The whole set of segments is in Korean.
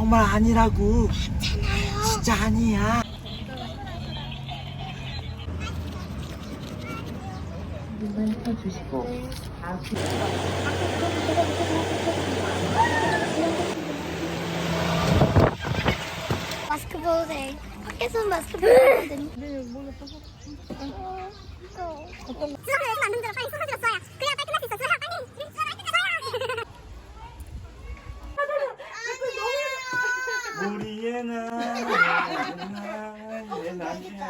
정말 아니라고. 진짜 아니야. 마스크 벗어도 돼. 밖에서 마스크 벗어야 돼. 수업을 안 힘들어. 빨리 들었어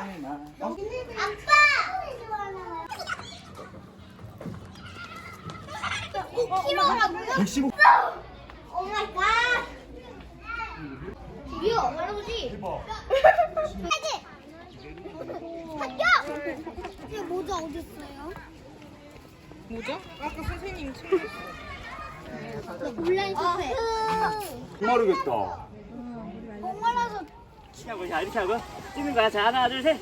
아빠! 5kg라고요? 1 5 오 마이 갓. 이거 어려우지? 하지. 학교. 이거 모자 어딨어요? 뭐죠? 아까 선생님 친구 온라인 카페. 모르겠다. 엄마라서 야, 이렇게 하고? 찍는 거야. 자 하나 둘 셋.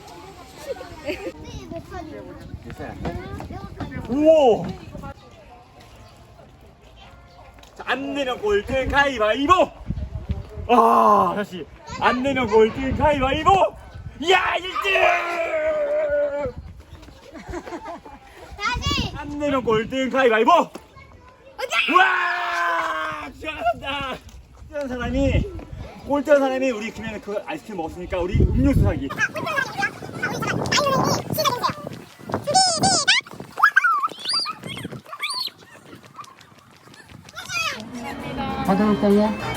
우와. 자, 안 내면 꼴등 가위바위보. 아 다시 안 내면 꼴등 가위바위보. 야 1등. 다시! 안 내면 꼴등 가위바위보. 와 잘한다. 꼴등 사람이 꼴등 사람이 우리 그러면 그 아이스크림 먹었으니까 우리 음료수 사기. 받아올까요?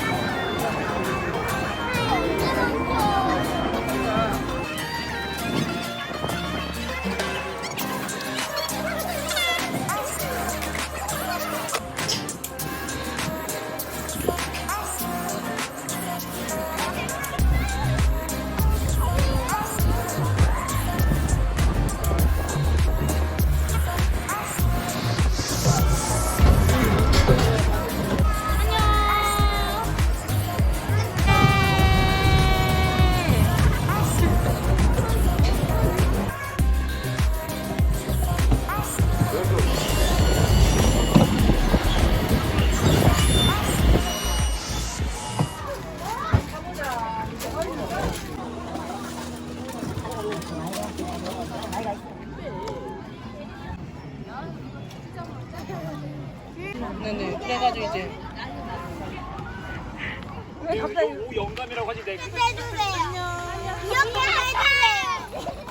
네네 그래가지고 이제 오 영감이라고 하지 내. 해주세요. 이렇게 해주세요.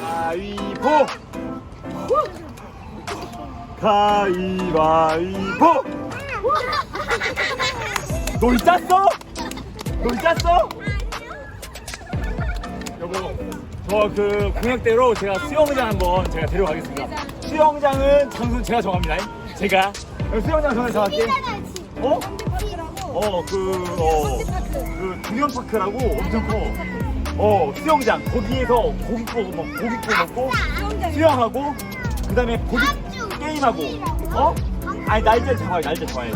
가위보 가위바위보 놀 짰어? 놀 짰어? 여보 저그 공약대로 제가 수영장 한번 제가 데려가겠습니다 수영장은 장소는 제가 정합니다 제가 수영장 저는 정할게 어? 어, 그, 어, 그, 중형파크라고 엄청 커. 어, 수영장. 거기에서 고기 구워, 먹, 고기 구워 먹고, 수영하고, 그 다음에 고기 게임하고, 어? 아니, 날짜 정하게, 날짜 정하게.